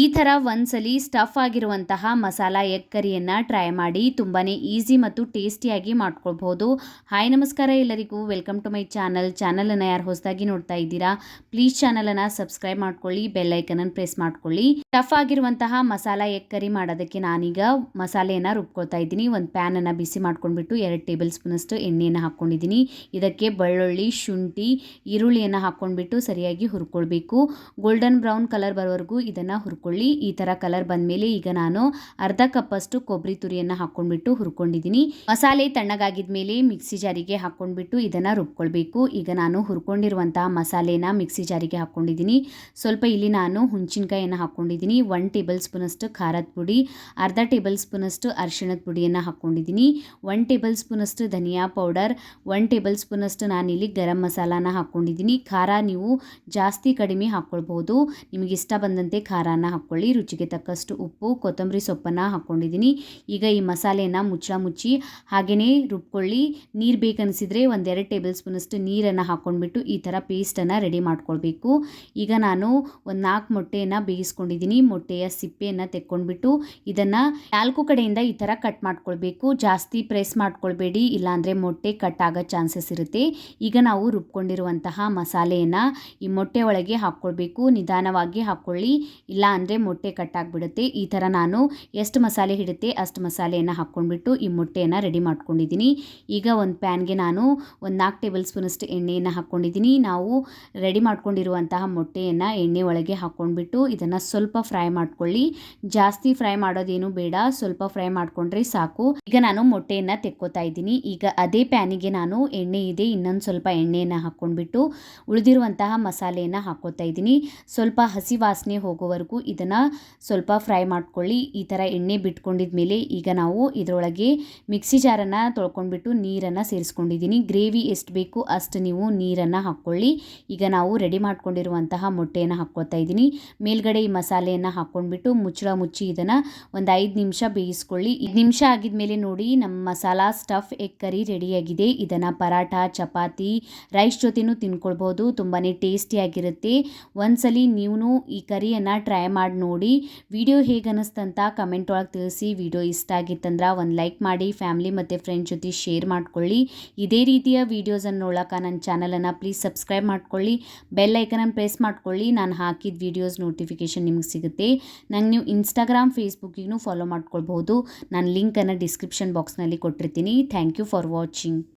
ಈ ಥರ ಒಂದ್ಸಲಿ ಸ್ಟಫ್ ಆಗಿರುವಂತಹ ಮಸಾಲ ಎಗ್ ಕರಿಯನ್ನು ಟ್ರೈ ಮಾಡಿ ತುಂಬಾ ಈಸಿ ಮತ್ತು ಟೇಸ್ಟಿಯಾಗಿ ಮಾಡ್ಕೊಳ್ಬೋದು ಹಾಯ್ ನಮಸ್ಕಾರ ಎಲ್ಲರಿಗೂ. ವೆಲ್ಕಮ್ ಟು ಮೈ ಚಾನಲ್ ಚಾನಲನ್ನು ಯಾರು ಹೊಸದಾಗಿ ನೋಡ್ತಾ ಇದ್ದೀರಾ ಪ್ಲೀಸ್ ಚಾನಲನ್ನು ಸಬ್ಸ್ಕ್ರೈಬ್ ಮಾಡ್ಕೊಳ್ಳಿ ಬೆಲ್ಲೈಕನನ್ನು ಪ್ರೆಸ್ ಮಾಡ್ಕೊಳ್ಳಿ. ಸ್ಟಫ್ ಆಗಿರುವಂತಹ ಮಸಾಲ ಎಗ್ ಕರಿ ಮಾಡೋದಕ್ಕೆ ನಾನೀಗ ಮಸಾಲೆಯನ್ನು ರುಬ್ಕೊಳ್ತಾ ಇದ್ದೀನಿ. ಒಂದು ಪ್ಯಾನನ್ನು ಬಿಸಿ ಮಾಡ್ಕೊಂಡ್ಬಿಟ್ಟು ಎರಡು ಟೇಬಲ್ ಸ್ಪೂನಷ್ಟು ಎಣ್ಣೆಯನ್ನು ಹಾಕ್ಕೊಂಡಿದ್ದೀನಿ. ಇದಕ್ಕೆ ಬೆಳ್ಳುಳ್ಳಿ, ಶುಂಠಿ, ಈರುಳ್ಳಿಯನ್ನು ಹಾಕ್ಕೊಂಡ್ಬಿಟ್ಟು ಸರಿಯಾಗಿ ಹುರ್ಕೊಳ್ಬೇಕು. ಗೋಲ್ಡನ್ ಬ್ರೌನ್ ಕಲರ್ ಬರೋವರೆಗೂ ಇದನ್ನು ಹುರ್ಕೊಳ್ಳಿ. ಈ ಥರ ಕಲರ್ ಬಂದಮೇಲೆ ಈಗ ನಾನು ಅರ್ಧ ಕಪ್ಪಷ್ಟು ಕೊಬ್ಬರಿ ತುರಿಯನ್ನು ಹಾಕ್ಕೊಂಡ್ಬಿಟ್ಟು ಹುರ್ಕೊಂಡಿದ್ದೀನಿ. ಮಸಾಲೆ ತಣ್ಣಗಾಗಿದ ಮೇಲೆ ಮಿಕ್ಸಿ ಜಾರಿಗೆ ಹಾಕ್ಕೊಂಡ್ಬಿಟ್ಟು ಇದನ್ನು ರುಬ್ಕೊಳ್ಬೇಕು. ಈಗ ನಾನು ಹುರ್ಕೊಂಡಿರುವಂತಹ ಮಸಾಲೆನ ಮಿಕ್ಸಿ ಜಾರಿಗೆ ಹಾಕ್ಕೊಂಡಿದ್ದೀನಿ. ಸ್ವಲ್ಪ ಇಲ್ಲಿ ನಾನು ಹುಣಸಿನ್ಕಾಯಿಯನ್ನು ಹಾಕ್ಕೊಂಡಿದ್ದೀನಿ. ಒನ್ ಟೇಬಲ್ ಸ್ಪೂನಷ್ಟು ಖಾರದ ಪುಡಿ, ಅರ್ಧ ಟೇಬಲ್ ಸ್ಪೂನಷ್ಟು ಅರಿಶಿಣದ ಪುಡಿಯನ್ನು ಹಾಕ್ಕೊಂಡಿದ್ದೀನಿ. ಒನ್ ಟೇಬಲ್ ಸ್ಪೂನಷ್ಟು ಧನಿಯಾ ಪೌಡರ್ ಒನ್ ಟೇಬಲ್ ಸ್ಪೂನಷ್ಟು ನಾನಿಲ್ಲಿ ಗರಂ ಮಸಾಲಾನ ಹಾಕ್ಕೊಂಡಿದ್ದೀನಿ. ಖಾರ ನೀವು ಜಾಸ್ತಿ ಕಡಿಮೆ ಹಾಕ್ಕೊಳ್ಬೋದು. ನಿಮಗೆ ಇಷ್ಟ ಬಂದಂತೆ ಖಾರನ ಹಾಕ್ಕೊಳ್ಳಿ. ರುಚಿಗೆ ತಕ್ಕಷ್ಟು ಉಪ್ಪು, ಕೊತ್ತಂಬರಿ ಸೊಪ್ಪನ್ನು ಹಾಕ್ಕೊಂಡಿದ್ದೀನಿ. ಈಗ ಈ ಮಸಾಲೆಯನ್ನು ಮುಚ್ಚಳ ಮುಚ್ಚಿ ಹಾಗೆಯೇ ರುಬ್ಕೊಳ್ಳಿ. ನೀರು ಬೇಕನ್ನಿಸಿದರೆ ಒಂದೆರಡು ಟೇಬಲ್ ಸ್ಪೂನಷ್ಟು ನೀರನ್ನು ಹಾಕ್ಕೊಂಡ್ಬಿಟ್ಟು ಈ ಥರ ಪೇಸ್ಟನ್ನು ರೆಡಿ ಮಾಡ್ಕೊಳ್ಬೇಕು. ಈಗ ನಾನು ಒಂದು ನಾಲ್ಕು ಮೊಟ್ಟೆಯನ್ನು ಬೇಯಿಸ್ಕೊಂಡಿದ್ದೀನಿ. ಮೊಟ್ಟೆಯ ಸಿಪ್ಪೆಯನ್ನು ತೆಕ್ಕೊಂಡ್ಬಿಟ್ಟು ಇದನ್ನು ನಾಲ್ಕು ಕಡೆಯಿಂದ ಈ ಥರ ಕಟ್ ಮಾಡ್ಕೊಳ್ಬೇಕು. ಜಾಸ್ತಿ ಪ್ರೆಸ್ ಮಾಡ್ಕೊಳ್ಬೇಡಿ. ಇಲ್ಲಾಂದರೆ ಮೊಟ್ಟೆ ಕಟ್ ಆಗೋ ಚಾನ್ಸಸ್ ಇರುತ್ತೆ. ಈಗ ನಾವು ರುಬ್ಕೊಂಡಿರುವಂತಹ ಮಸಾಲೆಯನ್ನು ಈ ಮೊಟ್ಟೆ ಒಳಗೆ ಹಾಕ್ಕೊಳ್ಬೇಕು. ನಿಧಾನವಾಗಿ ಹಾಕ್ಕೊಳ್ಳಿ. ಇಲ್ಲ ಅಂದರೆ ಮೊಟ್ಟೆ ಕಟ್ಟಾಗ್ಬಿಡುತ್ತೆ. ಈ ಥರ ನಾನು ಎಷ್ಟು ಮಸಾಲೆ ಹಿಡುತ್ತೆ ಅಷ್ಟು ಮಸಾಲೆಯನ್ನು ಹಾಕ್ಕೊಂಡ್ಬಿಟ್ಟು ಈ ಮೊಟ್ಟೆಯನ್ನು ರೆಡಿ ಮಾಡ್ಕೊಂಡಿದ್ದೀನಿ. ಈಗ ಒಂದು ಪ್ಯಾನ್ಗೆ ನಾನು ಒಂದು ನಾಲ್ಕು ಟೇಬಲ್ ಸ್ಪೂನಷ್ಟು ಎಣ್ಣೆಯನ್ನು ಹಾಕ್ಕೊಂಡಿದ್ದೀನಿ. ನಾವು ರೆಡಿ ಮಾಡ್ಕೊಂಡಿರುವಂತಹ ಮೊಟ್ಟೆಯನ್ನು ಎಣ್ಣೆ ಒಳಗೆ ಹಾಕ್ಕೊಂಡ್ಬಿಟ್ಟು ಇದನ್ನು ಸ್ವಲ್ಪ ಫ್ರೈ ಮಾಡ್ಕೊಳ್ಳಿ. ಜಾಸ್ತಿ ಫ್ರೈ ಮಾಡೋದೇನು ಬೇಡ, ಸ್ವಲ್ಪ ಫ್ರೈ ಮಾಡ್ಕೊಂಡ್ರೆ ಸಾಕು. ಈಗ ನಾನು ಮೊಟ್ಟೆಯನ್ನು ತೆಕ್ಕೋತಾ ಇದ್ದೀನಿ. ಈಗ ಅದೇ ಪ್ಯಾನಿಗೆ ನಾನು ಎಣ್ಣೆ ಇದೆ, ಇನ್ನೊಂದು ಸ್ವಲ್ಪ ಎಣ್ಣೆಯನ್ನು ಹಾಕ್ಕೊಂಡ್ಬಿಟ್ಟು ಉಳಿದಿರುವಂತಹ ಮಸಾಲೆಯನ್ನು ಹಾಕ್ಕೋತಾ ಇದ್ದೀನಿ. ಸ್ವಲ್ಪ ಹಸಿ ವಾಸನೆ ಹೋಗೋವರೆಗೂ ಇದನ್ನು ಸ್ವಲ್ಪ ಫ್ರೈ ಮಾಡ್ಕೊಳ್ಳಿ. ಈ ಥರ ಎಣ್ಣೆ ಬಿಟ್ಕೊಂಡಿದ ಮೇಲೆ ಈಗ ನಾವು ಇದರೊಳಗೆ ಮಿಕ್ಸಿ ಜಾರನ್ನು ತೊಳ್ಕೊಂಡ್ಬಿಟ್ಟು ನೀರನ್ನು ಸೇರಿಸ್ಕೊಂಡಿದ್ದೀನಿ ಗ್ರೇವಿ ಎಷ್ಟು ಬೇಕು ಅಷ್ಟು ನೀವು ನೀರನ್ನು ಹಾಕ್ಕೊಳ್ಳಿ. ಈಗ ನಾವು ರೆಡಿ ಮಾಡ್ಕೊಂಡಿರುವಂತಹ ಮೊಟ್ಟೆಯನ್ನು ಹಾಕ್ಕೊತಾ ಇದ್ದೀನಿ ಮೇಲ್ಗಡೆ ಈ ಮಸಾಲೆಯನ್ನು ಹಾಕ್ಕೊಂಡ್ಬಿಟ್ಟು ಮುಚ್ಚಳ ಮುಚ್ಚಿ ಇದನ್ನು ಒಂದು ಐದು ನಿಮಿಷ ಬೇಯಿಸ್ಕೊಳ್ಳಿ. ಐದು ನಿಮಿಷ ಆಗಿದ ಮೇಲೆ ನೋಡಿ ನಮ್ಮ ಮಸಾಲ ಸ್ಟಫ್ ಎಗ್ ಕರಿ ರೆಡಿಯಾಗಿದೆ. ಇದನ್ನು ಪರಾಠ, ಚಪಾತಿ, ರೈಸ್ ಜೊತೆನೂ ತಿನ್ಕೊಳ್ಬೋದು. ತುಂಬಾ ಟೇಸ್ಟಿಯಾಗಿರುತ್ತೆ ಒಂದ್ಸಲಿ ನೀವು ಈ ಕರಿಯನ್ನು ಟ್ರೈ ಮಾಡಿ ನೋಡಿ. ವಿಡಿಯೋ ಹೇಗೆ ಅನ್ನಿಸ್ತಂತ ಕಮೆಂಟ್ ಒಳಗೆ ತಿಳಿಸಿ. ವಿಡಿಯೋ ಇಷ್ಟ ಆಗಿತ್ತಂದ್ರೆ ಒಂದು ಲೈಕ್ ಮಾಡಿ ಫ್ಯಾಮ್ಲಿ ಮತ್ತು ಫ್ರೆಂಡ್ಸ್ ಜೊತೆ ಶೇರ್ ಮಾಡ್ಕೊಳ್ಳಿ. ಇದೇ ರೀತಿಯ ವೀಡಿಯೋಸನ್ನು ನೋಡೋಕೆ ನನ್ನ ಚಾನಲನ್ನು ಪ್ಲೀಸ್ ಸಬ್ಸ್ಕ್ರೈಬ್ ಮಾಡ್ಕೊಳ್ಳಿ. ಬೆಲ್ ಐಕನನ್ನು ಪ್ರೆಸ್ ಮಾಡ್ಕೊಳ್ಳಿ. ನಾನು ಹಾಕಿದ ವೀಡಿಯೋಸ್ ನೋಟಿಫಿಕೇಷನ್ ನಿಮ್ಗೆ ಸಿಗುತ್ತೆ. ನಂಗೆ ನೀವು ಇನ್ಸ್ಟಾಗ್ರಾಮ್ ಫೇಸ್ಬುಕ್ಕಿಗೂ ಫಾಲೋ ಮಾಡ್ಕೊಳ್ಬಹುದು ನಾನು ಲಿಂಕನ್ನು ಡಿಸ್ಕ್ರಿಪ್ಷನ್ ಬಾಕ್ಸ್ನಲ್ಲಿ ಕೊಟ್ಟಿರ್ತೀನಿ. Thank you for watching